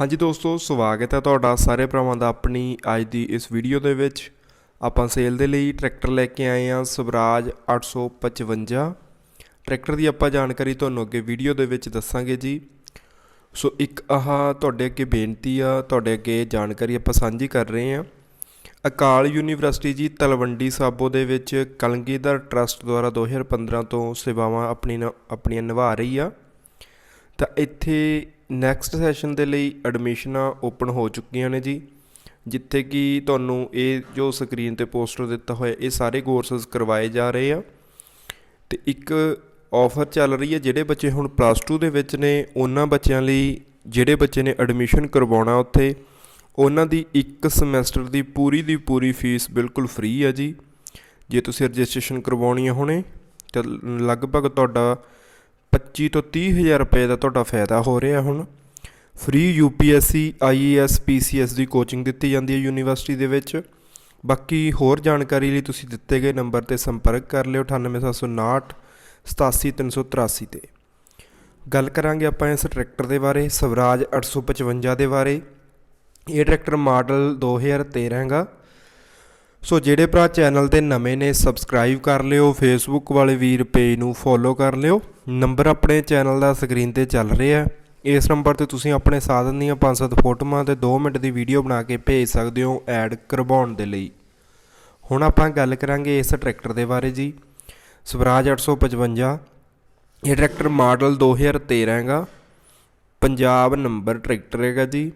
ਹਾਂਜੀ ਦੋਸਤੋ, ਸਵਾਗਤ ਹੈ ਤੁਹਾਡਾ ਸਾਰੇ ਭਰਾਵਾਂ ਦਾ ਆਪਣੀ ਅੱਜ ਦੀ ਇਸ ਵੀਡੀਓ ਦੇ ਵਿੱਚ। ਆਪਾਂ ਸੇਲ ਦੇ ਲਈ ਟਰੈਕਟਰ ਲੈ ਕੇ ਆਏ ਹਾਂ, ਸਵਰਾਜ 855 ਟਰੈਕਟਰ ਦੀ ਆਪਾਂ ਜਾਣਕਾਰੀ ਤੁਹਾਨੂੰ ਅੱਗੇ ਵੀਡੀਓ ਦੇ ਵਿੱਚ ਦੱਸਾਂਗੇ ਜੀ। ਸੋ ਇੱਕ ਆਹ ਤੁਹਾਡੇ ਅੱਗੇ ਬੇਨਤੀ ਆ, ਤੁਹਾਡੇ ਅੱਗੇ ਜਾਣਕਾਰੀ ਆਪਾਂ ਸਾਂਝੀ ਕਰ ਰਹੇ ਹਾਂ। ਅਕਾਲ ਯੂਨੀਵਰਸਿਟੀ ਜੀ, ਤਲਵੰਡੀ ਸਾਬੋ ਦੇ ਵਿੱਚ ਕਲਗੀਧਰ ਟਰਸਟ ਦੁਆਰਾ 2015 ਤੋਂ ਸੇਵਾਵਾਂ ਆਪਣੀ ਨ- ਆਪਣੀਆਂ ਨਿਭਾ ਰਹੀ ਆ। ਤਾਂ ਇੱਥੇ ਨੈਕਸਟ ਸੈਸ਼ਨ ਦੇ ਲਈ ਐਡਮਿਸ਼ਨਾਂ ਓਪਨ ਹੋ ਚੁੱਕੀਆਂ ਨੇ ਜੀ, ਜਿੱਥੇ ਕਿ ਤੁਹਾਨੂੰ ਇਹ ਜੋ ਸਕਰੀਨ ਤੇ ਪੋਸਟਰ ਦਿੱਤਾ ਹੋਇਆ, ਇਹ ਸਾਰੇ ਕੋਰਸਸ ਕਰਵਾਏ ਜਾ ਰਹੇ ਆ। ਤੇ ਇੱਕ ਆਫਰ ਚੱਲ ਰਹੀ ਹੈ, ਜਿਹੜੇ ਬੱਚੇ ਹੁਣ ਪਲੱਸ 2 ਦੇ ਵਿੱਚ ਨੇ, ਉਹਨਾਂ ਬੱਚਿਆਂ ਲਈ ਜਿਹੜੇ ਬੱਚੇ ਨੇ ਐਡਮਿਸ਼ਨ ਕਰਵਾਉਣਾ ਉੱਥੇ, ਉਹਨਾਂ ਦੀ ਇੱਕ ਸਮੈਸਟਰ ਦੀ ਪੂਰੀ ਦੀ ਪੂਰੀ ਫੀਸ ਬਿਲਕੁਲ ਫ੍ਰੀ ਹੈ ਜੀ। ਜੇ ਤੁਸੀਂ ਰਜਿਸਟ੍ਰੇਸ਼ਨ ਕਰਵਾਉਣੀ ਹੈ ਹੁਣੇ, ਤਾਂ ਲਗਭਗ ਤੁਹਾਡਾ 25 ਤੋਂ 30 ਹਜ਼ਾਰ ਰੁਪਏ ਦਾ ਤੁਹਾਡਾ ਫਾਇਦਾ ਹੋ ਰਿਹਾ ਹੁਣ। ਫ੍ਰੀ ਯੂਪੀਐਸਸੀ ਆਈਏਐਸ ਪੀਸੀਐਸ ਦੀ ਕੋਚਿੰਗ ਦਿੱਤੀ ਜਾਂਦੀ ਹੈ ਯੂਨੀਵਰਸਿਟੀ ਦੇ ਵਿੱਚ। ਬਾਕੀ ਹੋਰ ਜਾਣਕਾਰੀ ਲਈ ਤੁਸੀਂ ਦਿੱਤੇ ਗਏ ਨੰਬਰ ਤੇ ਸੰਪਰਕ ਕਰ ਲਿਓ 98759 87383 ਤੇ। ਗੱਲ ਕਰਾਂਗੇ ਆਪਾਂ ਇਸ ਟਰੈਕਟਰ ਦੇ ਬਾਰੇ, ਸਵਰਾਜ 855 ਦੇ ਬਾਰੇ। ਇਹ ਟਰੈਕਟਰ ਮਾਡਲ 2013 ਹੈਗਾ। ਸੋ ਜਿਹੜੇ ਭਰਾ ਚੈਨਲ ਤੇ ਨਵੇਂ ਨੇ ਸਬਸਕ੍ਰਾਈਬ ਕਰ ਲਿਓ ਫੇਸਬੁੱਕ ਵਾਲੇ ਵੀਰ ਪੇਜ ਨੂੰ ਫੋਲੋ ਕਰ ਲਿਓ। ਨੰਬਰ ਆਪਣੇ ਚੈਨਲ ਦਾ ਸਕਰੀਨ ਤੇ ਚੱਲ ਰਿਹਾ ਇਸ ਨੰਬਰ ਤੇ ਤੁਸੀਂ ਆਪਣੇ ਸਾਧਨ ਦੀਆਂ 5-7 ਫੋਟੋਆਂ ਤੇ 2 ਮਿੰਟ ਦੀ ਵੀਡੀਓ ਬਣਾ ਕੇ ਭੇਜ ਸਕਦੇ ਹੋ ਐਡ ਕਰਵਾਉਣ ਦੇ ਲਈ। ਹੁਣ ਆਪਾਂ ਗੱਲ ਕਰਾਂਗੇ ਇਸ ਟਰੈਕਟਰ ਦੇ ਬਾਰੇ ਜੀ। ਸਵਰਾਜ 855 ਇਹ ਟਰੈਕਟਰ ਮਾਡਲ 2013 ਹੈਗਾ। ਪੰਜਾਬ ਨੰਬਰ ਟਰੈਕਟਰ ਹੈਗਾ ਜੀ।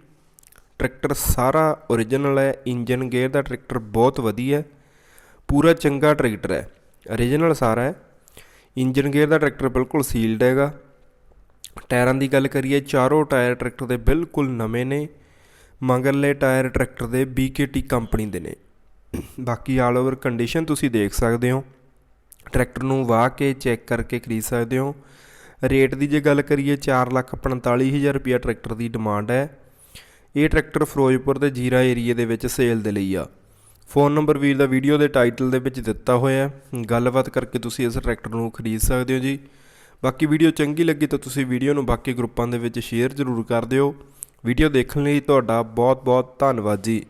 ਟਰੈਕਟਰ ਸਾਰਾ ਓਰੀਜਨਲ ਹੈ, ਇੰਜਨ ਗੇਅਰ ਦਾ ਟਰੈਕਟਰ ਬਹੁਤ ਵਧੀਆ ਹੈ, ਪੂਰਾ ਚੰਗਾ ਟਰੈਕਟਰ ਹੈ ਓਰੀਜਨਲ ਸਾਰਾ ਹੈ। ਇੰਜਨ ਗੇਅਰ ਦਾ ਟਰੈਕਟਰ ਬਿਲਕੁਲ ਸੀਲਡ ਹੈਗਾ। ਟਾਇਰਾਂ ਦੀ ਗੱਲ ਕਰੀਏ, ਚਾਰੋਂ ਟਾਇਰ ਟਰੈਕਟਰ ਦੇ ਬਿਲਕੁਲ ਨਵੇਂ ਨੇ, ਮਗਰਲੇ ਟਾਇਰ ਟਰੈਕਟਰ ਦੇ BKT ਕੰਪਨੀ ਦੇ ਨੇ। ਬਾਕੀ ਆਲ ਓਵਰ ਕੰਡੀਸ਼ਨ ਤੁਸੀਂ ਦੇਖ ਸਕਦੇ ਹੋ। ਟਰੈਕਟਰ ਨੂੰ ਵਾਹ ਕੇ ਚੈੱਕ ਕਰਕੇ ਖਰੀਦ ਸਕਦੇ ਹੋ। ਰੇਟ ਦੀ ਜੇ ਗੱਲ ਕਰੀਏ 445000 ਰੁਪਿਆ ਟਰੈਕਟਰ ਦੀ ਡਿਮਾਂਡ ਹੈ। ਇਹ ਟਰੈਕਟਰ ਫਿਰੋਜ਼ਪੁਰ ਦੇ ਜੀਰਾ ਏਰੀਏ ਦੇ ਵਿੱਚ ਸੇਲ ਦੇ ਲਈ ਆ। ਫੋਨ ਨੰਬਰ ਵੀਰ ਦਾ ਵੀਡੀਓ ਦੇ ਟਾਈਟਲ ਦੇ ਵਿੱਚ ਦਿੱਤਾ ਹੋਇਆ ਹੈ। ਗੱਲਬਾਤ ਕਰਕੇ ਤੁਸੀਂ ਇਸ ਟਰੈਕਟਰ ਨੂੰ ਖਰੀਦ ਸਕਦੇ ਹੋ ਜੀ। ਬਾਕੀ ਵੀਡੀਓ ਚੰਗੀ ਲੱਗੀ ਤਾਂ ਤੁਸੀਂ ਵੀਡੀਓ ਨੂੰ ਬਾਕੀ ਗਰੁੱਪਾਂ ਦੇ ਵਿੱਚ ਸ਼ੇਅਰ ਜ਼ਰੂਰ ਕਰ ਦਿਓ। ਵੀਡੀਓ ਦੇਖਣ ਲਈ ਤੁਹਾਡਾ ਬਹੁਤ ਬਹੁਤ ਧੰਨਵਾਦ ਜੀ।